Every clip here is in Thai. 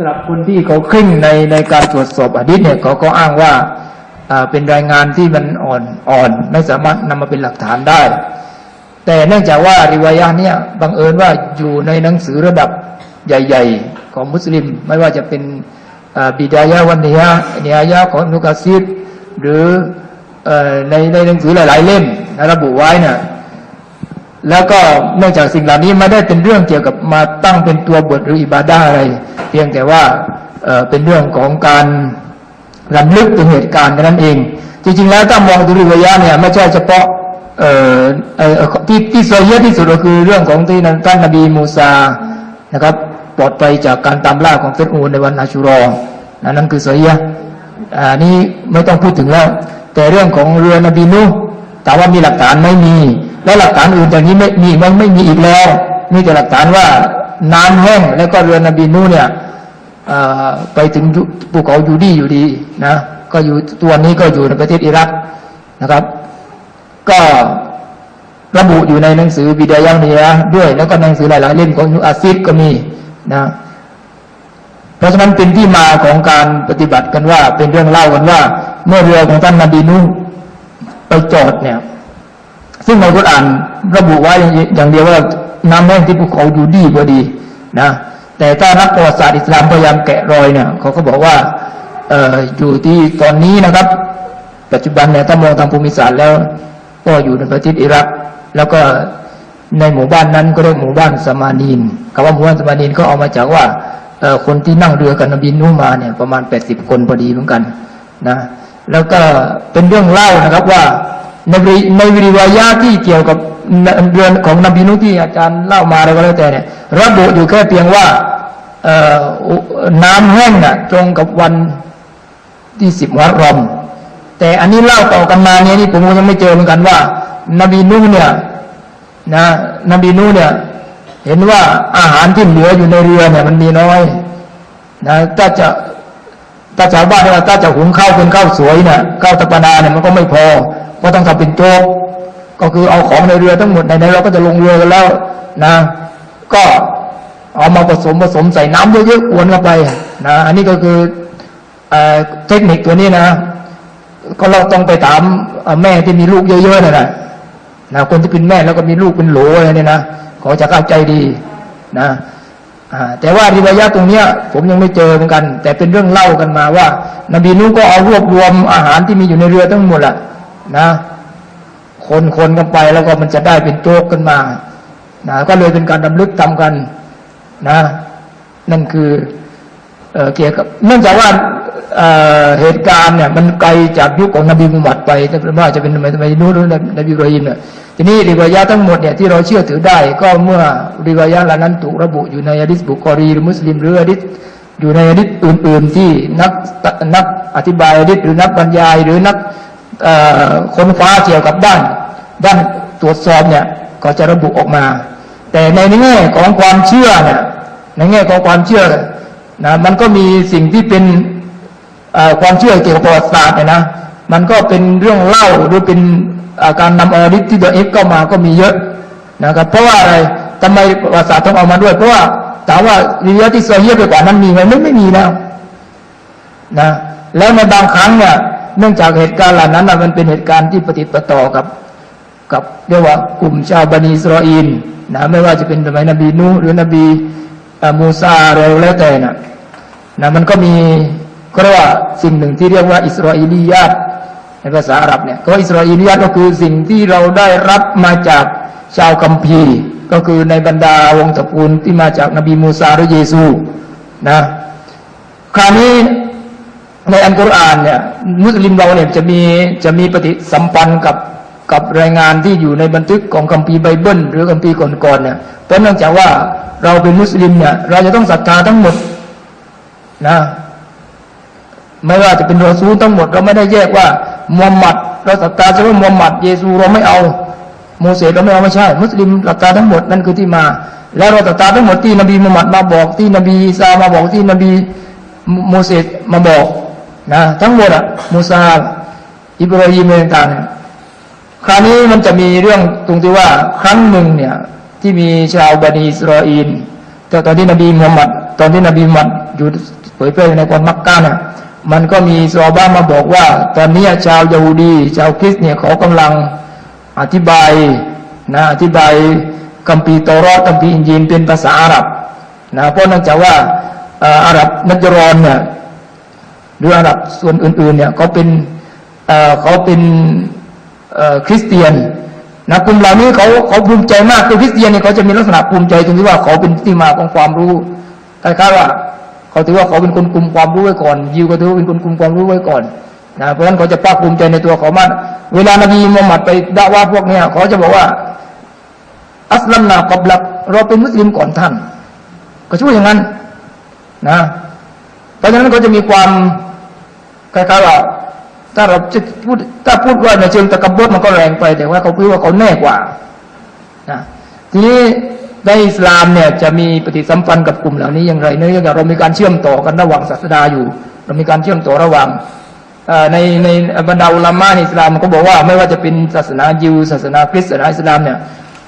สำหรับคนที่เขาเคร่งในในการตรวจสอบอดิษเนี่ยเขาก็อ้างว่าเป็นรายงานที่มันอ่อนอ่อนไม่สามารถนำมาเป็นหลักฐานได้ แต่เนื่องจากว่าริวายะเนี่ยบังเอิญว่าอยู่ในหนังสือระดับใหญ่ ๆ ของมุสลิม ไม่ว่าจะเป็นบิดายะวันเนียเนียยะของนุกะซีรหรือในในหนังสือหลาย ๆ เล่มนะระบุไว้เนี่ย แล้วก็นองจากสิ่งเหล่านี้ไม่ได้เป็นเรื่องเกี่ยวกับมาตั้งเป็นตัวบทหรืออิบาดาอะไร เพียงแต่ว่าเเป็นเรื่องของการรำลึกถึงเหตุการณ์นั้นเอง จริง ๆ แล้วถ้ามองดูริวยะเนี่ยไม่ใช่เฉพาะที่ที่โซเฮียที่สุดก็คือเรื่องของที่นั้นท่านนบีมูซานะครับปลอดภัยจากการตามล่าของเฟรอูนในวันอาชูรอนะนั่นคือโซเฮียอ่านี่ไม่ต้องพูดถึงแล้ว แต่เรื่องของเรือนบีนูห์ถามว่ามีหลักฐานไม่มี แล้วหลักฐานอื่นจากนี้ไม่มีมันไม่มีอีกแล้วมีแต่หลักฐานว่าน้ำแห้งแล้วก็เรือนบีนูเนี่ยไปถึงภูเขายูดีอยู่ดีนะก็อยู่ตัวนี้ก็อยู่ในประเทศอิรักนะครับ ก็ระบุอยู่ในหนังสือบิดายาเนียด้วย แล้วก็หนังสือหลายๆเล่มของยูอาซิดก็มีนะเพราะฉะนั้นเป็นที่มาของการปฏิบัติกันว่า เป็นเรื่องเล่ากันว่า เมื่อเรือของท่านนบีนูไปจอดเนี่ย ซึ่งในกุรอานระบุไว้อย่างเดียวว่าน้ำแห้งที่ภูเขาอยู่ดีพอดีนะแต่ถ้านักประวัติศาสตร์อิสลามพยายามแกะรอยเนี่ยเขาก็บอกว่าเอออยู่ที่ตอนนี้นะครับ ปัจจุบันเนี่ยถ้ามองทางภูมิศาสตร์แล้ว ก็อยู่ในประเทศอิรัก แล้วก็ในหมู่บ้านนั้นก็เรียกหมู่บ้านสมานีนคำว่าหมู่บ้านสมานีนก็เอามาจากว่าเออคนที่นั่งเรือกับนบีนูห์มาเนี่ยประมาณ 80 คนพอดีเหมือนกันนะแล้วก็เป็นเรื่องเล่านะครับว่า ในวิในวิริวายะที่เกี่ยวกับเรือนของนบีนุที่อาจารย์เล่ามาอะไรก็แล้วแต่เนี่ย ระบุอยู่แค่เพียงว่าน้ำแห้งน่ะตรงกับวันที่สิบวันรอม แต่อันนี้เล่าต่อกันมาเนี่ยนี่ผมก็ยังไม่เจอเหมือนกันว่า นบีนูเนี่ยนะนบีนูเนี่ย เห็นว่าอาหารที่เหลืออยู่ในเรือเนี่ย มันมีน้อยนะถ้าจะถ้าชาวบ้านว่าถ้าจะหุงข้าวเป็นข้าวสวยเนี่ยข้าวตะปาดาเนี่ยมันก็ไม่พอ ก็ต้องทำเป็นโจ๊กก็คือเอาของในเรือทั้งหมดในนั้นเราก็จะลงเรือกันแล้วนะ ก็เอามาผสมผสมใส่น้ำเยอะๆอวนเข้าไปนะอันนี้ก็คือเอเทคนิคตัวนี้นะ ก็เราต้องไปถามแม่ที่มีลูกเยอะๆนะนะนะคนที่เป็นแม่แล้วก็มีลูกเป็นโหลอะไรเนี่ยนะขาจะเข้าใจดีนะแต่ว่าริวายะตรงเนี้ย ผมยังไม่เจอเหมือนกัน แต่เป็นเรื่องเล่ากันมาว่า นบีนุก็เอารวบรวมอาหารที่มีอยู่ในเรือทั้งหมดอะ นะ คนคนกันไปแล้วก็มันจะได้เป็นโจ๊กกันมานะก็เลยเป็นการดำลึกทำกันนะ นั่นคือเออเกี่ยวกับเนื่องจากว่าเอ่อเหตุการณ์เนี่ยมันไกลจากยุคของนบีมุฮัมมัดไปแต่ไม่ว่าจะเป็นนบีนบีนูหรือนบีอิบราฮิมเนี่ยทีนี้ริวายะทั้งหมดเนี่ยที่เราเชื่อถือได้ ก็เมื่อริวายะเหล่านั้นถูกระบุอยู่ในอะดิษบุคอรีหรือมุสลิมหรืออะดิษอยู่ในอะดิษอื่น ๆ ที่นักนักอธิบายอะดิษหรือนักบรรยาย หรือนัก ค้นคว้าเกี่ยวกับด้าน ด้านตรวจสอบเนี่ยก็จะระบุออกมา แต่ในแง่ของความเชื่อเนี่ยในแง่ของความเชื่อนะมันก็มีสิ่งที่เป็นความเชื่อเกี่ยวกับประวัติศาสตร์เนี่ยนะมันก็เป็นเรื่องเล่าหรือเป็นการนำอริสที่ตัวเอ็กเข้ามาก็มีเยอะนะครับเพราะว่าอะไรทำไมประวัติศาสตร์ต้องเอามาด้วย เพราะว่าถามว่าวิริยะที่เซเฮียไปกว่านั้นมีไหมไม่ไม่มีแล้วนะแล้วในบางครั้งเนี่ย เนื่องจากเหตุการณ์เหล่านั้นนะมันเป็นเหตุการณ์ที่ปฏิปต่อกับกับเรียกว่ากลุ่มชาวบันิอิสราอลนนะไม่ว่าจะเป็นสมัยนบีนูหรือนบีมูซาอะไรแล้วแต่นะนะมันก็มีก็เรียกว่าสิ่งหนึ่งที่เรียกว่าอิสราเอลียาตในภาษาอาหรับเนี่ยก็อิสราเอลียาตก็คือสิ่งที่เราได้รับมาจากชาวคัมภีก็คือในบรรดาวงศ์ตระกูลที่มาจากนบีมูซาหรือเยซูนะคราวนี้ ในอัลกุรอานเนี่ยมุสลิมเราเนี่ยจะมีจะมีปฏิสัมพันธ์กับกับรายงานที่อยู่ในบันทึกของคัมภีร์ไบเบิลหรือคัมภีร์ก่อนๆเนี่ยเพราะเนื่องจากว่าเราเป็นมุสลิมเนี่ยเราจะต้องศรัทธาทั้งหมดนะไม่ว่าจะเป็นรอซูลทั้งหมดเราไม่ได้แยกว่ามูฮัมหมัดเราศรัทธาเฉพาะมูฮัมหมัดเยซูเราไม่เอาโมเสสเราไม่เอาไม่ใช่ มุสลิมศรัทธาทั้งหมดนั่นคือที่มา แล้วเราศรัทธาทั้งหมดที่นบีมูฮัมหมัดมาบอกที่นบีอีสามาบอกที่นบีโมเสสมาบอก นะทั้งหมดอะมูซาอิบราฮิมอะไรต่างๆเนี่ยคราวนี้มันจะมีเรื่องตรงที่ว่าครั้งหนึ่งเนี่ย ที่มีชาวบันิอิสราเอลแต่ตอนที่นบีมุฮัมมัดตอนที่นบีมุฮัมมัดอยู่เผยแพร่ในกอนมักกะเนี่ยมันก็มีซอบ้ามาบอกว่า ตอนนี้ชาวยาฮูดี ชาวคริสเนี่ยเขากำลังอธิบายนะอธิบายคัมภีร์ตอรอดคัมภีร์อินจีลเป็นภาษาอาหรับนะเพราะเนื่องจากว่าเอ่ออาหรับนัจรอนเนี่ย หรืออาหรับส่วนอื่นๆเนี่ยเขาเป็นเเขาเป็นคริสเตียนนะกลุ่มเหล่านี้เขาเขาภูมิใจมากคือคริสเตียนเนี่ยเขาจะมีลักษณะภูมิใจตรงที่ว่าเขาเป็นที่มาของความรู้คล้ายๆว่าเขาถือว่าเขาเป็นคนกลุ่มความรู้ไว้ก่อน ยิวก็ถือว่าเป็นคนกลุ่มความรู้ไว้ก่อนนะเพราะฉะนั้นเขาจะภาคภูมิใจในตัวเขามากเวลานบีมุฮัมมัดไปด่าว่าพวกเนี้ยเขาจะบอกว่า อัสลัมนากับลักเราเป็นมุสลิมก่อนท่านก็ช่วยอย่างนั้นนะ เพราะฉะนั้นเขาจะมีความคล้ายๆว่าถ้าเราจะพูดถ้าพูดว่าในเชิงตะกบดมันก็แรงไป แต่ว่าเขาพูดว่าเขาแน่กว่านะทีนี้ในอิสลามเนี่ยจะมีปฏิสัมพันธ์กับกลุ่มเหล่านี้อย่างไรเนื่องจากเรามีการเชื่อมต่อกันระหว่างศาสดาอยู่ เรามีการเชื่อมต่อระหว่างในในบรรดาอุลามะในอิสลามมันก็บอกว่าไม่ว่าจะเป็นศาสนายิวศาสนาคริสต์ศาสนาอิสลามเนี่ย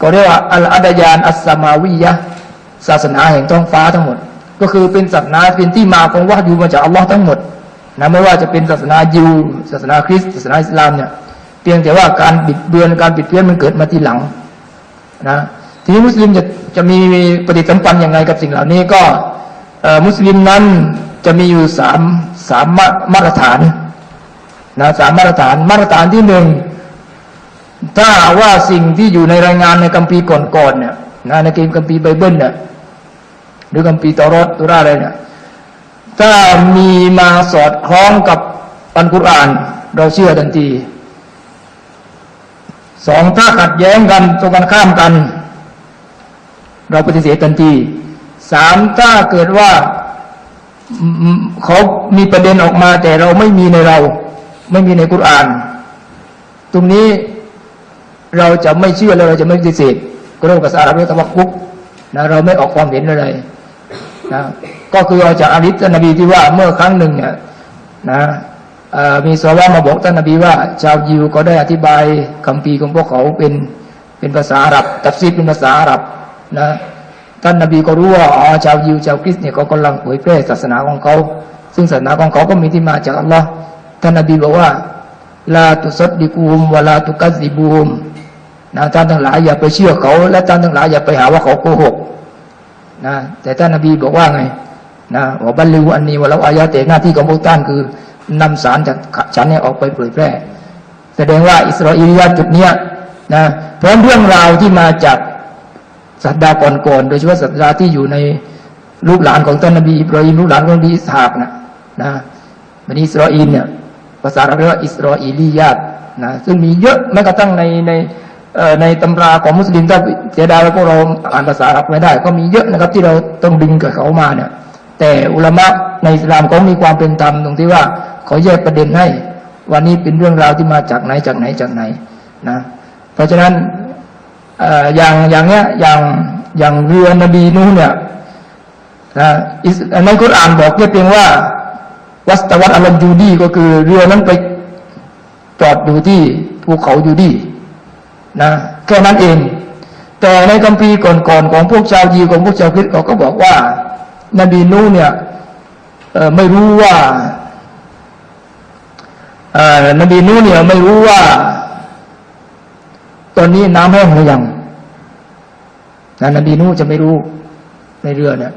ก็เรียกว่าอัลอาดยานอัสสมาวิยะศาสนาแห่งท้องฟ้าทั้งหมด ก็คือเป็นศาสนาเป็นที่มาของวะฮยูมาจากอัลลอฮ์ทั้งหมดนะไม่ว่าจะเป็นศาสนายิวศาสนาคริสต์ศาสนาอิสลามเนี่ยเพียงแต่ว่าการบิดเบือนการบิดเบือนมันเกิดมาทีหลังนะทีนี้มุสลิมจะจะมีปฏิสัมพันธ์อยังไงกับสิ่งเหล่านี้ก็มุสลิมนั้นจะมีอยู่สามสามมามาตรฐานนะสามมาตรฐานมาตรฐานที่หนึ่งถ้าว่าสิ่งที่อยู่ในรายงานในคัมภีร์ก่อนๆเนี่ยนะในเกมคัมภีร์ไบเบิลเนี่ย หรือคัมภีตอรอดตุราอะไรเนี่ยถ้ามีมาสอดคล้องกับอัลกุรอาน เราเชื่อทันทีสองถ้าขัดแย้งกันตรงกันข้ามกัน เราปฏิเสธทันทีสามถ้าเกิดว่าเขามีประเด็นออกมา แต่เราไม่มีในเรา ไม่มีในกุรอาน ตรงนี้เราจะไม่เชื่อและเราจะไม่ปฏิเสธก็เรียกว่าภาษาอาหรับเรียกตะวักกุกนะเราไม่ออกความเห็นอะไร นะก็คือเอาจากอาลิสนบีที่ว่าเมื่อครั้งหนึ่งเนี่ยนะมีสวามาบอกท่านนบีว่า ชาวยิวก็ได้อธิบายคัมภีร์ของพวกเขาเป็นเป็นภาษาอาหรับ ตัฟซีรเป็นภาษาอาหรับนะท่านนบีก็รู้ว่าอ๋อชาวยิวชาวคริสต์เนี่ยเขากำลังเผยแพร่ศาสนาของเขา ซึ่งศาสนาของเขาก็มีที่มาจากอัลลอฮ์ท่านนบีบอกว่าลาตุซัดดิกูมวลาตุกัซซิบูมนะท่านทั้งหลายอย่าไปเชื่อเขา และท่านทั้งหลายอย่าไปหาว่าเขาโกหก นะแต่ท่านนบีบอกว่าไงนะว่าบรรลุอันนี้ว่าเราอายะแต่หน้าที่ของพวกท่านคือนำสารจากฉันเนี่ยออกไปเผยแพร่ แสดงว่าอิสราเอลียะจุดเนี้ยนะเพราะเรื่องราวที่มาจากสัตดาก่อนๆโดยเฉพาะสัตดาที่อยู่ในลูกหลานของท่านนบีอิบราฮิมลูกหลานของนบีอิสฮากนะนะบันอิสราเอลเนี่ยภาษาเราเรียกว่าอิสราเอลียาตนะซึ่งมีเยอะแม้กระทั่งในใน ในตำราของมุสลิมถ้าเสียดายแล้วพวกเราอ่านภาษาอับไม่ได้ ก็มีเยอะนะครับ ที่เราต้องดึงกับเขามาเนี่ย แต่อุลามะในอิสลามเขามีความเป็นธรรมตรงที่ว่าเขาแยกประเด็นให้วันนี้เป็นเรื่องราวที่มาจากไหนจากไหนจากไหนนะ เพราะฉะนั้นอย่างอย่างเนี้ยอย่างอย่างเรือนบีนูห์เนี่ยนะในคุรานบอกแค่เพียงว่า วัสตวัตอัลลจูดีก็คือเรือนั้นไปจอดอยู่ที่ภูเขาอยู่ดี นะแค่นั้นเอง แต่ในคัมภีร์ก่อนๆของพวกชาวยิวของพวกชาวคริสต์เขาก็บอกว่า นบีนูเนี่ยไม่รู้ว่านบีนูเนี่ยไม่รู้ว่า ตอนนี้น้ำแห้งหรือยังนะนบีนูจะไม่รู้ในเรือเนี่ย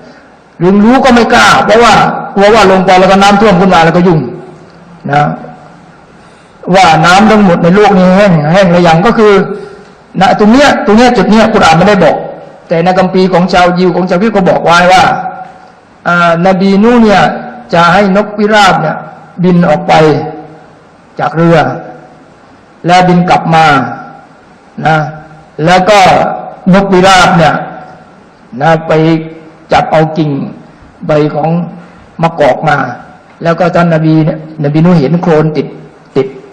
หรือรู้ก็ไม่กล้า เพราะว่ากลัวว่าลงไปแล้วก็น้ำท่วมขึ้นมาแล้วก็ยุ่งนะ ว่าน้ำทั้งหมดในโลกนี้แห้งแห้งหรือยังก็คือนะตรงเนี้ยตรงเนี้ยจุดเนี้ยกุรอานไม่ได้บอก แต่ในคัมภีของชาวยิวของชาวคริสต์ก็บอกไว้ว่าอ่านบีนูห์เนี่ยจะให้นกพิราบเนี่ยบินออกไปจากเรือ แล้วบินกลับมานะแล้วก็นกพิราบเนี่ยนะไปจับเอากิ่งใบของมะกอกมา แล้วก็ท่านนบีเนี่ยนบีนูห์เห็นโคลนติด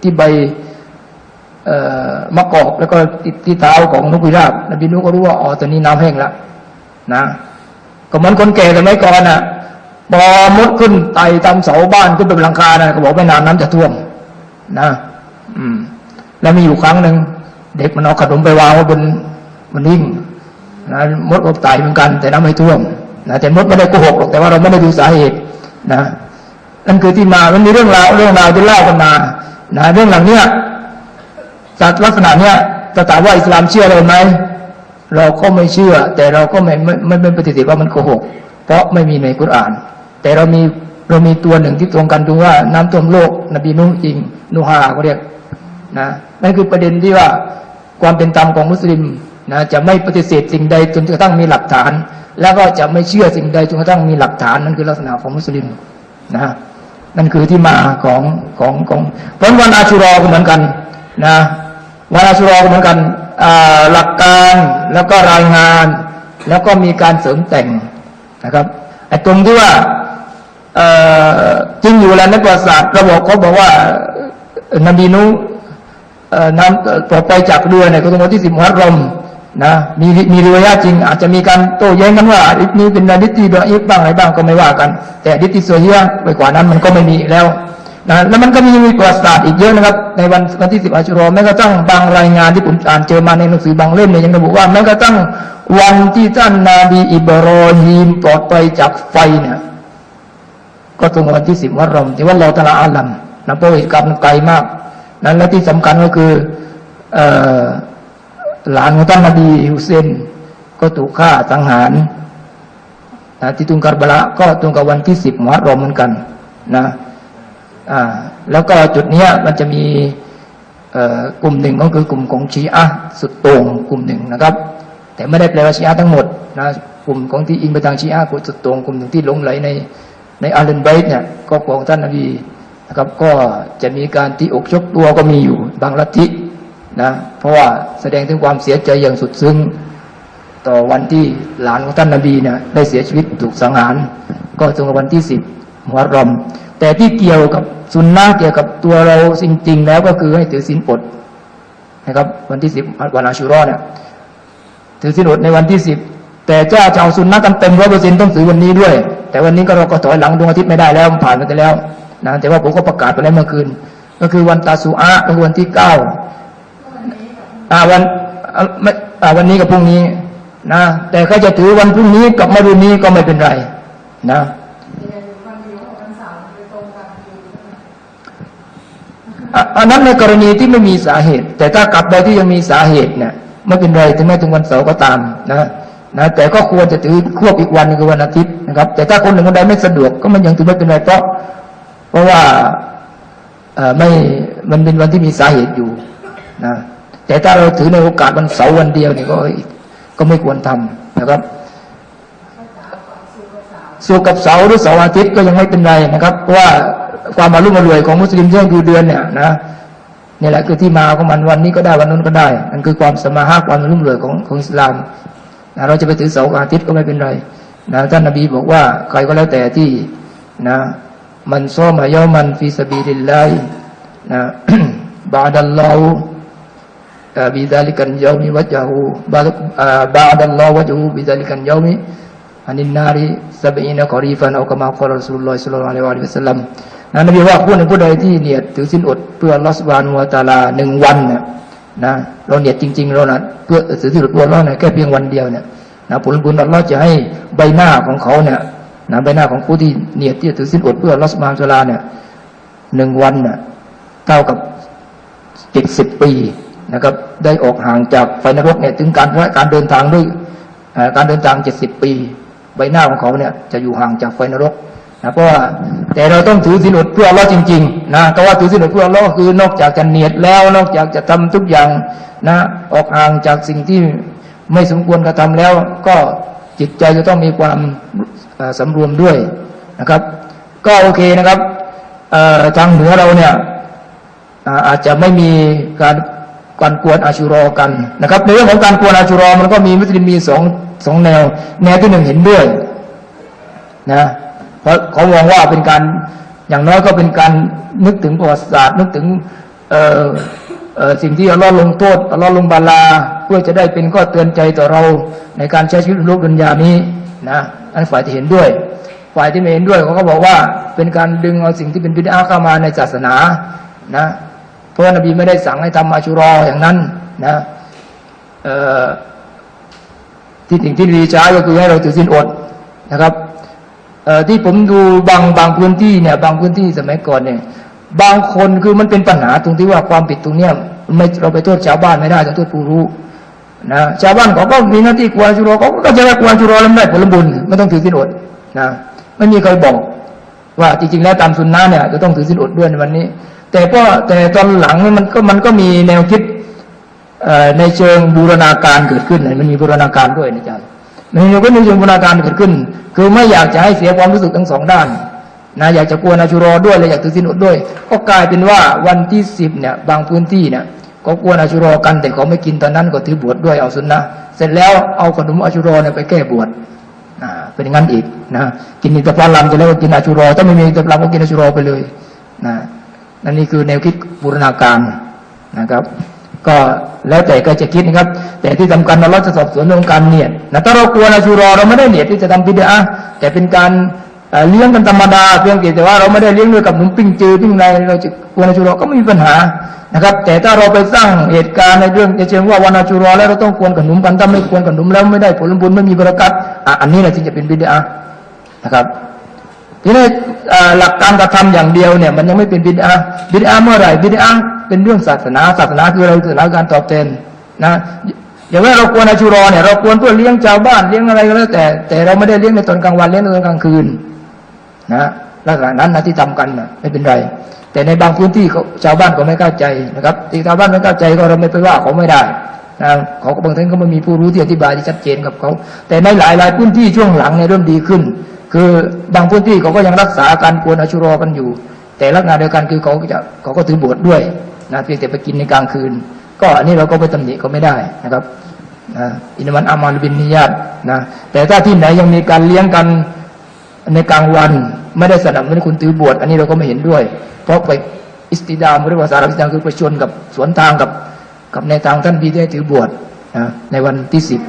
ที่ใบมะกอกแล้วก็ติดที่เท้าของนกพิราบนบีนูห์ก็รู้ว่าอ๋อตอนนี้น้ำแห้งแล้วนะก็เหมือนคนแก่สมัยก่อนน่ะพอมดขึ้นไต่ตามเสาบ้านขึ้นไปบนหลังคานะก็บอกไม่นานน้ำจะท่วมนะ อืม แล้วมีอยู่ครั้งหนึ่งเด็กมันเอาขนมไปวางไว้บนบนหิ้งนะมดก็ไต่เหมือนกัน แต่น้ำไม่ท่วมนะแต่มดไม่ได้โกหกหรอกแต่ว่าเราไม่ได้ดูสาเหตุนะนั่นคือที่มามันมีเรื่องราวเรื่องราวที่เล่ากันมา นะเรื่องหลังเนี้ยจากลักษณะเนี้ยจะถามว่าอิสลามเชื่อเราไหมเราก็ไม่เชื่อ แต่เราก็ไม่ไม่ไม่ไมปฏิเสธว่ามันโกหก เพราะไม่มีในกุรอาน แต่เรามีเรามีตัวหนึ่งที่ตรงกันตรงว่าน้ำท่วมโลก นบีนุห์จริงนูฮาเขาเรียกนะนั่นคือประเด็นที่ว่าความเป็นธรรมของมุสลิมนะจะไม่ปฏิเสธสิ่งใดจนกระทั่งมีหลักฐาน แล้วก็จะไม่เชื่อสิ่งใดจนกระทั่งมีหลักฐานนั่นคือลักษณะของมุสลิมนะ นั่นคือที่มาของของของเพราะวันอาชุรอก็เหมือนกันนะวันอาชุรอก็เหมือนกันหลักการแล้วก็รายงาน แล้วก็มีการเสริมแต่งนะครับไอ้ตรงที่ว่าจริงอยู่แล้วในประวัติศาสตร์ระบบเขาบอกว่านบีนุนำเอ่อต่อไปจากเรือเนี่ยก็ตรงวันที่สิบมุฮัรรม นะมีมีเรือยะจริง อาจจะมีการโต้แย้งกันว่าอินี้เป็นดิตีดออีฟบ้างอะไรบ้างก็ไม่ว่ากัน แต่ดิตีโซเฮียไปกว่านั้นมันก็ไม่มีแล้วนะแล้วมันก็มีมีประวัติศาสตร์อีกเยอะนะครับ ในวันวันที่สิบอาชุรอแม้กระทั่งบางรายงานที่ผมอ่านเจอมาในหนังสือบางเล่มเนี่ยยังระบุว่าแม้กระทั่งวันที่ท่านนาบีอิบรอฮีมปลอดภัยจากไฟเนี่ยก็ตรงวันที่สิบวัดรอมที่ว่าเราตะลาอาลัมนะเพราะเหตุการณ์มันไกลมากนั้นและที่สำคัญก็คือเอ่อ หลานของท่านนบีฮุเซน ก็ถูกฆ่าสังหารนะที่ตุงการบละก็ตรงกับวันที่สิบวัดรอมเหมือนกันนะอ่าแล้วก็จุดเนี้ยมันจะมีกลุ่มหนึ่งก็คือกลุ่มของชีอะสุดโต่งกลุ่มหนึ่งนะครับ แต่ไม่ได้แปลว่าชีอะทั้งหมดนะกลุ่มของที่อิงไปทางชีอะกลุ่มสุดโต่งกลุ่มหนึ่งที่หลงไหลในในอาเลนไบต์เนี่ยก็ของท่านนบีนะครับก็จะมีการตีอกชกตัวก็มีอยู่บางลัทธิ นะเพราะว่าแสดงถึงความเสียใจอย่างสุดซึ้งต่อวันที่หลานของท่านนบีเนี่ยได้เสียชีวิตถูกสังหาร ก็ตรงกับวันที่สิบมุฮัรรอม แต่ที่เกี่ยวกับสุนนะเกี่ยวกับตัวเราจริงๆแล้วก็คือให้ถือศีลอดนะครับ วันที่สิบวันอาชุรอเนี่ยถือศีลอดในวันที่สิบแต่เจ้าจะเอาสุนนะกันเต็มร้อยเปอร์เซ็นต์ต้องถือวันนี้ด้วย แต่วันนี้ก็เราก็ถอยหลังดวงอาทิตย์ไม่ได้แล้วผ่านไปแล้วนะแต่ว่าผมก็ประกาศไปแล้วเมื่อคืน ก็คือวันตาสุอาก็คือวันที่เก้า อ่าวันอ่าวันนี้กับพรุ่งนี้นะแต่ใครจะถือวันพรุ่งนี้กับมะรืนนี้ก็ไม่เป็นไรนะอันนั้นในกรณีที่ไม่มีสาเหตุ แต่ถ้ากลับใดที่ยังมีสาเหตุเนี่ยไม่เป็นไรถึงแม้ถึงวันเสาร์ก็ตามนะนะแต่ก็ควรจะถือควบอีกวันนึงคือวันอาทิตย์นะครับ แต่ถ้าคนหนึ่งคนใดไม่สะดวกก็มันยังถือไม่เป็นไรเพราะเพราะว่าเออไม่มันเป็นวันที่มีสาเหตุอยู่นะ แต่ถ้าเราถือในโอกาสวันเสาร์วันเดียวเนี่ยก็ก็ไม่ควรทำนะครับสุกกับเสาร์หรือเสาร์อาทิตย์ก็ยังไม่เป็นไรนะครับเพราะว่าความมารุ่มารวยของมุสลิมที่ยังอยู่เดือนเนี่ยนะนี่แหละคือที่มาของมันวันนี้ก็ได้วันนู้นก็ได้นั่นคือความสมาหะความมารุ่มรวยของของอิสลามนะเราจะไปถือเสาร์อาทิตย์ก็ไม่เป็นไรนะท่านนบีบอกว่าใครก็แล้วแต่ที่นะมันซ้อมายามันฟีสบีดิลไลนะบาดัลลอฮ بذلك اليوم وجهه بعد الله وجهه بذلك اليوم عن النار سبعين قريفا أو كما قال رسول الله صلى الله عليه وسلم นะนบีว่าผู้หนึ่งผู้ใดที่เนียดถือสินอดเพื่อลอสบานุวตาลาหนึ่งวันเนี่ยนะเราเนียดจริง ๆ เรานะเพื่อถือสินอดเพื่อเราเนี่ยแค่เพียงวันเดียวเนี่ยนะผลบุญอัลลอฮ์จะให้ใบหน้าของเขาเนี่ยนะใบหน้าของผู้ที่เนียดที่จะถือสินอดเพื่อลอสบานุวตาลาเนี่ยหนึ่งวันเนี่ยเท่ากับเจ็ดสิบปี นะครับ ได้ออกห่างจากไฟนรกเนี่ยถึงการการเดินทางด้วยการเดินทางเจ็ดสิบปี ใบหน้าของเขาเนี่ยจะอยู่ห่างจากไฟนรกนะเพราะว่าแต่เราต้องถือศีลอดเพื่ออัลเลอฮ์จริงๆนะก็ว่าถือศีลอดเพื่ออัลเลอฮ์ก็คือนอกจากจะเนียดแล้วนอกจากจะทำทุกอย่างนะออกห่างจากสิ่งที่ไม่สมควรกระทำแล้ว ก็จิตใจจะต้องมีความเอ่อสำรวมด้วยนะครับ ก็โอเคนะครับทางเหนือเราเนี่ยอาจจะไม่มีการ การกวนอาชุรอกันนะครับในเรื่องของการกวนอาชุรอมันก็มีมุสลิมมีสองสองแนว แนวที่หนึ่งเห็นด้วยนะเพราะเขามองว่าเป็นการอย่างน้อยก็เป็นการนึกถึงประวัติศาสตร์ นึกถึงเอ่อเอ่อสิ่งที่อัลลอฮ์ลงโทษอัลลอฮ์ลงบาลา เพื่อจะได้เป็นข้อเตือนใจต่อเราในการใช้ชีวิตโลกดุนยานี้นะอันฝ่ายที่เห็นด้วย ฝ่ายที่ไม่เห็นด้วยเขาก็บอกว่าเป็นการดึงเอาสิ่งที่เป็นบิดาเข้ามาในศาสนานะ เพราะว่านบีไม่ได้สั่งให้ทำอาชุรออย่างนั้นนะที่สิ่งที่ดีช้ก็คือให้เราถือศีลอดนะครับที่ผมดูบางบางพื้นที่เนี่ย บางพื้นที่สมัยก่อนเนี่ย บางคนคือมันเป็นปัญหาตรงที่ว่าความผิดตรงเนี้ยไม่เราไปโทษชาวบ้านไม่ได้ต้องโทษผู้รู้นะชาวบ้านเขาก็มีหน้าที่กวนชุโรเขาก็จะได้กวนชุโรแล้วไม่ได้ผลบุญไม่ต้องถือสินอดนะไม่มีใครบอกว่าจริงๆแล้วตามสุนนะเนี่ยจะต้องถือสินอดด้วยในวันนี้ แต่ก็แต่ตอนหลังมันก็มันก็มีแนวคิดในเชิงบูรณาการเกิดขึ้นมันมีบูรณาการด้วยนะจ๊ะมันมีก็ในเชิงบูรณาการเกิดขึ้น คือไม่อยากจะให้เสียความรู้สึกทั้งสองด้านนะอยากจะกลัวนาชูรอด้วยและอยากถือสินอดด้วย ก็กลายเป็นว่าวันที่สิบเนี่ยบางพื้นที่เนี่ยก็กลัวนาชูรอกันแต่เขาไม่กินตอนนั้นก็ถือบวชด้วยเอาสุนนะเสร็จแล้วเอาขนมอาชูรอเนี่ยไปแก้บวชอ่าเป็นอย่างนั้นอีกนะกินอินทผลัมจะแล้วก็กินอาชูรอถ้าไม่มีอินทผลัมก็กินอาชูรอไปเลยนะ นั่นนี่คือแนวคิดบูรณาการนะครับ ก็แล้วแต่ก็จะคิดนะครับ แต่ที่สำคัญเราจะสอบสวนเรื่องการเนียดนะถ้าเรากลัวอาชูรอเราไม่ได้เนียดที่จะทำบิดาแต่เป็นการเลี้ยงกันธรรมดาเพียงแต่ว่าเราไม่ได้เลี้ยงด้วยกับหนุ่มปิ้งจือปิ้งอะไรเราจะกลัวอาชูรอก็ไม่มีปัญหานะครับ แต่ถ้าเราไปสร้างเหตุการณ์ในเรื่องจะเชิงว่าวันอาชูรอแล้วเราต้องควรกับหนุ่มกันถ้าไม่ควรกับหนุ่มแล้วไม่ได้ผลบุญไม่มีบรารักัตอะอันนี้แหละที่จะเป็นบิดานะครับ ทีนี้หลักการกระทำอย่างเดียวเนี่ยมันยังไม่เป็นบิดาบิดาเมื่อไหร่บิดาเป็นเรื่องศาสนา ศาสนาคือเราคือเราการตอบแทนนะอย่างว่าเราควรอาชูรอเนี่ยเราควรเพื่อเลี้ยงชาวบ้านเลี้ยงอะไรก็แล้วแต่ แต่เราไม่ได้เลี้ยงในตอนกลางวันเลี้ยงในตอนกลางคืนนะลักษณะนั้นนะที่ทำกันนะไม่เป็นไร แต่ในบางพื้นที่เขาชาวบ้านก็ไม่เข้าใจนะครับที่ชาวบ้านไม่เข้าใจก็เราไม่ไปว่าเขาไม่ได้นะเขาก็บางท่านก็ไม่มีผู้รู้ที่อธิบายที่ชัดเจนกับเขา แต่ในหลายหลายๆพื้นที่ช่วงหลังเนี่ยเริ่มดีขึ้น คือบางพื้นที่เขาก็ยังรักษาการกวนอาชุรอกันอยู่ แต่ลักษณะเดียวกันคือเขาก็จะเขาก็ถือบวชด้วยนะเพียงแต่ไปกินในกลางคืน ก็อันนี้เราก็ไปตำหนิเขาไม่ได้นะครับนะอินมันอามาลบินนิยาตนะแต่ถ้าที่ไหนยังมีการเลี้ยงกันในกลางวันไม่ได้สนับสนุนคุณถือบวชอันนี้เราก็ไม่เห็นด้วย เพราะไปอิสติดามหรือภาษาอังกฤษคือไปชนกับสวนทางกับกับในทางท่านบีได้ถือบวชนะในวันที่สิบ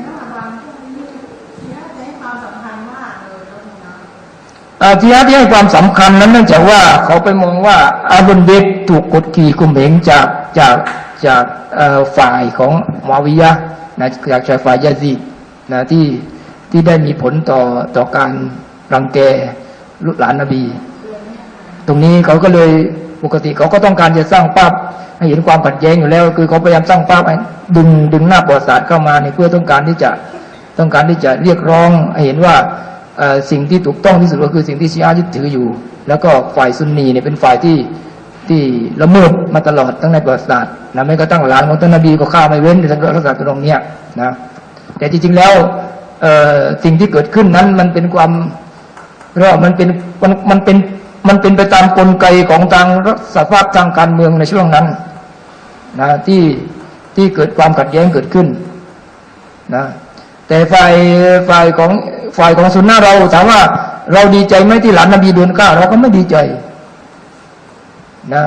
อาที่ที่ให้ความสำคัญนั้นเนื่องจากว่าเขาไปมองว่าอาบุนเบกถูกกดขี่ข่มเหงจากจากจากฝ่ายของมอวิยะนะจากจากฝ่ายยาซีนะที่ที่ได้มีผลต่อต่อการรังแกลูกหลานนบี ตรงนี้เขาก็เลยปกติเขาก็ต้องการจะสร้างภาพให้เห็นความขัดแย้งอยู่แล้ว คือเขาพยายามสร้างภาพดึงดึงหน้าประวัติศาสตร์เข้ามาในเพื่อต้องการที่จะต้องการที่จะเรียกร้องให้เห็นว่า สิ่งที่ถูกต้องที่สุดก็คือสิ่งที่ชีอะห์ยึดถืออยู่ แล้วก็ฝ่ายซุนนีเนี่ยเป็นฝ่ายที่ที่ละเมิดมาตลอดตั้งในประวัติศาสตร์นะไม่ก็ตั้งหลานของท่านนบีก็ฆ่าไม่เว้นในลักษณะตรงเนี้ยนะแต่จริงๆแล้วสิ่งที่เกิดขึ้นนั้นมันเป็นความเพรามันเป็นมันมันเป็นมันเป็นไปตามกลไกของทางรัฐสภาพทางการเมืองในช่วงนั้นนะที่ที่เกิดความขัดแย้งเกิดขึ้นนะ แต่ฝ่ายฝ่ายของฝ่ายของสุนนะเราถามว่า เราดีใจไหมที่หลานนบีโดนฆ่าเราก็ไม่ดีใจนะ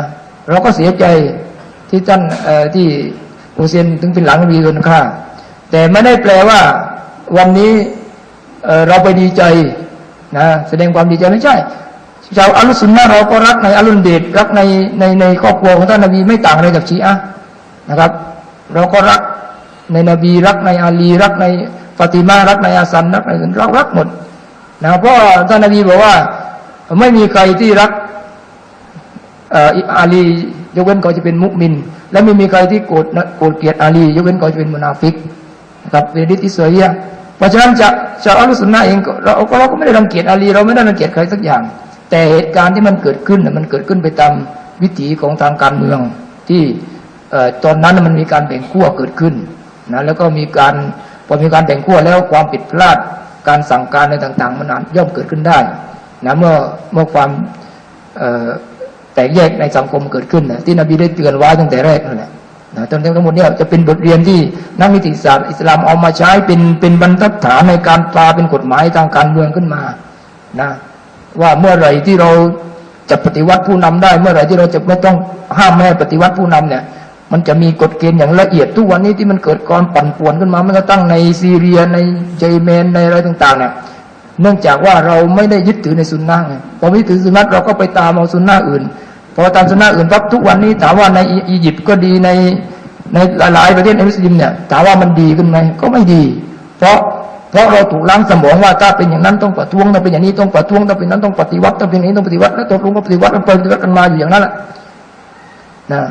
เราก็เสียใจที่ท่านที่ฮุเซนถึงเป็นหลานนบีโดนฆ่า แต่ไม่ได้แปลว่า วันนี้เเราไปดีใจนะแสดงความดีใจไม่ใช่ชาวอัลลุสุนนะเราก็รักในอัลลุนเดชรักในในในครอบครัวของท่านนบีไม่ต่างอะไรจากชีอะนะครับ เราก็รักในนบีรักในอาลีรักใน ฟาติมารักในอาซันรักในอื่นเรารักหมดนะเพราะท่านนบีบอกว่า ไม่มีใครที่รักอาลียกเว้นเขาจะเป็นมุกมิน และไม่มีใครที่โกรธโกรธเกลียดอาลียกเว้นเขาจะเป็นมุนาฟิกนะครับเป็นดิสอิสราเอลเพราะฉะนั้นจะชาวอัลลอฮสุนนะเองเราก็เราก็ไม่ได้รังเกียจอาลี เราไม่ได้รังเกียจใครสักอย่าง แต่เหตุการณ์ที่มันเกิดขึ้นนะมันเกิดขึ้นไปตามวิถีของทางการเมืองที่ตอนนั้นมันมีการแบ่งขั้วเกิดขึ้นนะแล้วก็มีการ พอมีการแบ่งขั้วแล้วความผิดพลาดการสั่งการในต่าง ๆ มันอาจย่อมเกิดขึ้นได้นะเมื่อเมื่อความแตกแยกในสังคมเกิดขึ้นนะที่นบีได้เตือนไว้ตั้งแต่แรกนั่นแหละนะทั้ทั้งหมดเนี่ยจะเป็นบทเรียนที่นักนิติศาสตร์อิสลามเอามาใช้เป็นเป็นบรรทัดฐานในการตราเป็นกฎหมายทางการเมืองขึ้นมานะว่าเมื่อไหร่ที่เราจะปฏิวัติผู้นำได้ เมื่อไหร่ที่เราจะไม่ต้องห้ามไม่ให้ปฏิวัติผู้นำเนี่ย มันจะมีกฎเกณฑ์อย่างละเอียดทุกวันนี้ที่มันเกิดการปั่นป่วนขึ้นมามันก็ตั้งในซีเรียในเยเมนในอะไรต่างๆเนี่ยเนื่องจากว่าเราไม่ได้ยึดถือในสุนนะไงพอไม่ยึดถือสุนนะเราก็ไปตามเอาสุนนะอื่น พอตามสุนนะอื่นปั๊บทุกวันนี้ถามว่าในอียิปต์ก็ดีในในหลายๆประเทศในมุสลิมเนี่ยถามว่ามันดีขึ้นไหมก็ไม่ดี เพราะเพราะเราถูกล้างสมองว่าถ้าเป็นอย่างนั้นต้องประท้วงถ้าเป็นอย่างนี้ต้องประท้วงถ้าเป็นนั้นต้องปฏิวัติถ้าเป็นนี้ต้องปฏิวัติแล้วตกลงก็ปฏิวัติแล้วปฏิวัติกันมาอยู่อย่างนั้นแหละนะ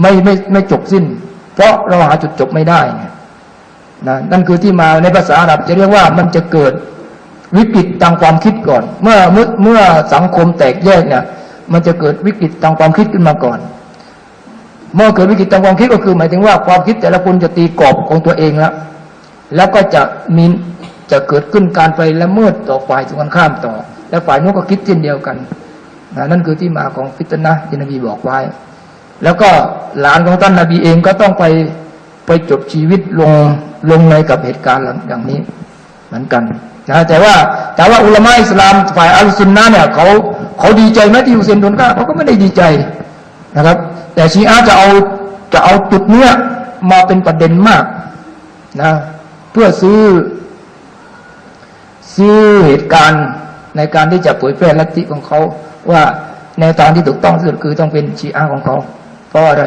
ไม่ไม่ไม่จบสิ้น เพราะเราหาจุดจบไม่ได้นะนั่นคือที่มาในภาษาอาหรับจะเรียกว่ามันจะเกิดวิกฤตทางความคิดก่อน เมื่อเมื่อเมื่อสังคมแตกแยกเนี่ย มันจะเกิดวิกฤตทางความคิดขึ้นมาก่อน เมื่อเกิดวิกฤตทางความคิดก็คือ หมายถึงว่าความคิดแต่ละคนจะตีกรอบของตัวเองแล้วแล้วก็จะมีจะเกิดขึ้นการไปละเมิดต่อฝ่ายตรงกันข้ามต่อ และฝ่ายนู้นก็คิดเช่นเดียวกันนะนั่นคือที่มาของฟิตนะห์ที่นบีบอกไว้ แล้วก็หลานของท่านนบีเองก็ต้องไปไปจบชีวิตลงลงในกับเหตุการณ์อย่างนี้ เหมือนกันนะแต่ว่าแต่ว่าอุลามะอิสลามฝ่ายอัลซุนนะเนี่ยเขาเขาดีใจไหมที่ฮุเซนโดนฆ่าเขาก็ไม่ได้ดีใจนะครับ แต่ชีอะห์จะเอาจะเอาจุดเนี้ยมาเป็นประเด็นมากนะเพื่อซื้อ ซื้อเหตุการณ์ในการที่จะเผยแพร่ลัทธิของเขาว่าแนวทางที่ถูกต้องที่สุดคือต้องเป็นชีอะห์ของเขา เพราะอะไร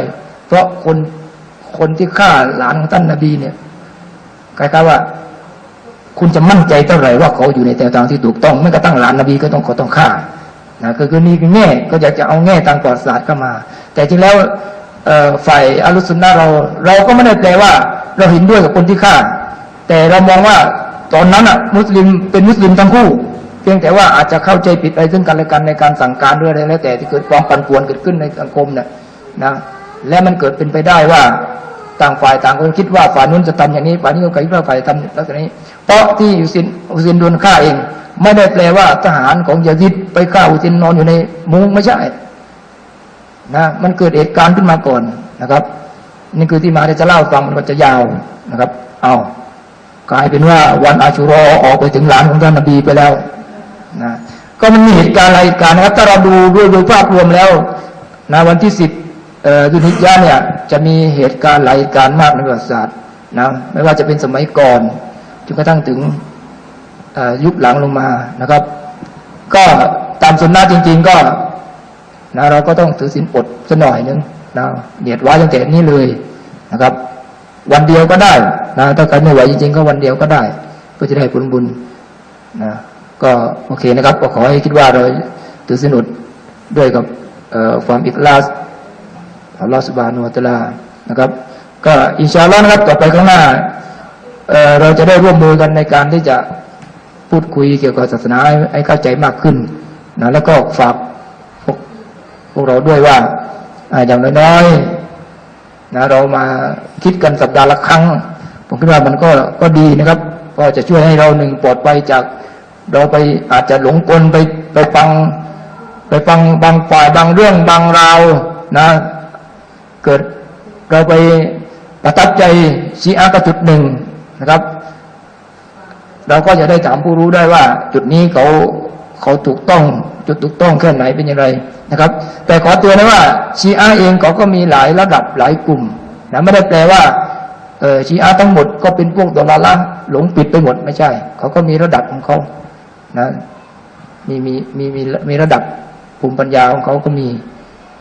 เพราะคนคนที่ฆ่าหลานของท่านนาบีเนี่ยคล้ายๆว่า คุณจะมั่นใจเท่าไหร่ว่าเขาอยู่ในแนวทางที่ถูกต้องไม่กระทั่งหลานนบีก็ต้องเขาต้องฆ่านะคือคือนี่คือแง่ก็อยากจะเอาแง่ทางประวัติศาสตร์เข้ามา แต่จริงแล้วฝ่ายอัลลุสุนนะเรา เราก็ไม่ได้แปลว่า เราเห็นด้วยกับคนที่ฆ่า แต่เรามองว่าตอนนั้นอะมุสลิมเป็นมุสลิมทั้งคู่ เพียงแต่ว่าอาจจะเข้าใจผิดอะไรซึ่งกันและกันในการสั่งการด้วยอะไรแล้วแต่ที่เกิดความปั่นป่วนเกิดขึ้นในสังคมเนี่ย นะและมันเกิดเป็นไปได้ว่าต่างฝ่ายต่างคนคิดว่าฝ่ายนู้นจะทำอย่างนี้ฝ่ายนี้ก็คิดว่าฝ่ายทำลักษณะนี้ เพราะที่อุซินอุซินโดนฆ่าเอง ไม่ได้แปลว่าทหารของยาซิดไปฆ่าอุซินนอนอยู่ในมุ้งไม่ใช่นะมันเกิดเหตุการณ์ขึ้นมาก่อนนะครับ นี่คือที่มาที่จะเล่าฟังมันก็จะยาวนะครับ เอากลายเป็นว่าวันอาชุรอออกไปถึงหลานของท่านนบีไปแล้วนะก็มันมีเหตุการณ์หลายเหตุการณ์นะครับถ้าเราดูด้วยโดยภาพรวมแล้วนะวันที่สิบ ดุนิยาเนี่ยจะมีเหตุการณ์หลายการมากในประวัติศาสตร์นะไม่ว่าจะเป็นสมัยก่อนจนกระทั่งถึงยุคหลังลงมานะครับ ก็ตามสุนนะจริง ๆก็นะเราก็ต้องถือศีลอดสักหน่อยนึงนะเดียดไว้ตั้งแต่นี้เลยนะครับ วันเดียวก็ได้นะถ้าใครไม่ไหวจริงๆ ก็วันเดียวก็ได้เพื่อจะได้ผลบุญนะก็โอเคนะครับ ก็ขอให้คิดว่าเราถือศีลอดด้วยกับความอิคลาส อัลลอฮฺสุบานุวะตะอาลานะครับ ก็อินชาอัลลอฮ์นะครับต่อไปข้างหน้าเเราจะได้ร่วมมือกันในการที่จะพูดคุยเกี่ยวกับศาสนาให้เข้าใจมากขึ้นนะแล้วก็ฝากพวกพวกเราด้วยว่าอย่างน้อยๆนะเรามาคิดกันสัปดาห์ละครั้ง ผมคิดว่ามันก็ก็ดีนะครับ ก็จะช่วยให้เราหนึ่งปลอดภัยจาก เราไปอาจจะหลงกลไปไปฟัง ไปฟังบางฝ่ายบางเรื่องบางราวนะ เกิดเราไปประทับใจชีอะห์ก็จุดหนึ่งนะครับ เราก็จะได้ถามผู้รู้ได้ว่า จุดนี้เขาเขาถูกต้อง จุดถูกต้องแค่ไหนเป็นอย่างไรนะครับ แต่ขอเตือนนะว่าชีอะห์เองเขาก็มีหลายระดับหลายกลุ่มนะไม่ได้แปลว่าเออชีอะห์ทั้งหมดก็เป็นพวกดอลลาร์หลงปิดไปหมดไม่ใช่ เขาก็มีระดับของเขานะมีมีมีมีมีระดับภูมิปัญญาของเขาก็มี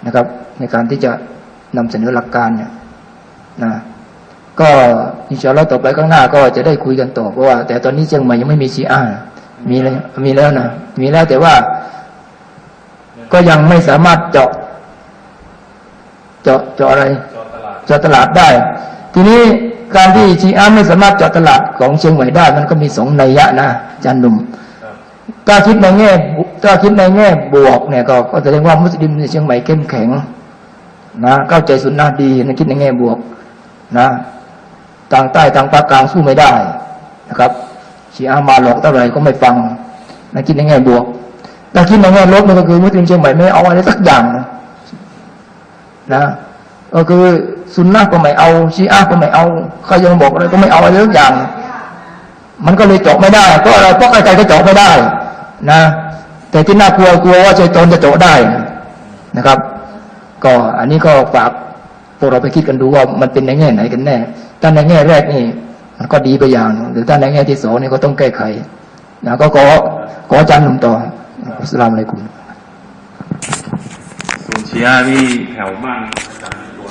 นะครับ ในการที่จะ นำเสนอหลักการเนี่ยนะก็อินชาอัลลอฮ์ต่อไปข้างหน้าก็จะได้คุยกันต่อเพราะว่า แต่ตอนนี้เชียงใหม่ยังไม่มีชีอะห์มีแล้วมีแล้วนะมีแล้วแต่ว่า ก็ยังไม่สามารถเจาะ เจาะเจาะอะไรเจาะตลาดได้ ทีนี้การที่ชีอะห์ไม่สามารถเจาะตลาดของเชียงใหม่ได้ มันก็มีสองนัยยะนะอาจารย์หนุ่มถ้าคิดในแง่บถ้าคิดในแง่บวกเนี่ยก็ก็แสดงว่ามุสลิมในเชียงใหม่เข้มแข็ง นะเข้าใจสุนนะดีนะคิดในแง่บวกนะต่างใต้ต่างภาคกลางสู้ไม่ได้นะครับชีอะมาหลอกเท่าไหร่ก็ไม่ฟังนะคิดในแง่บวกแต่คิดในแง่ลบมันก็คือมุสลิมเชียงใหม่ไม่เอาอะไรสักอย่างนะก็คือสุนนะก็ไม่เอาชีอะก็ไม่เอาใครยังบอกอะไรก็ไม่เอาอะไรสักอย่าง มันก็เลยจาะไม่ได้เพราะอะไรเพราะใครๆก็จาะไม่ได้ นะ แต่ที่น่ากลัวกลัวว่าชัยตนจะเจาะได้นะครับ ก็อันนี้ก็ฝากพวกเราไปคิดกันดูว่ามันเป็นในแง่ไหนกันแน่ถ้าในแง่แรกนี่มันก็ดีไปอย่างหนึ่งหรือถ้าในแง่ที่สองนี่ก็ต้องแก้ไขนะก็ขอขออาจารย์หนุ่มต่ออัสลามุอะลัยกุมส่วนเชียร์นี่แผ่วมานอาจารย์ตัว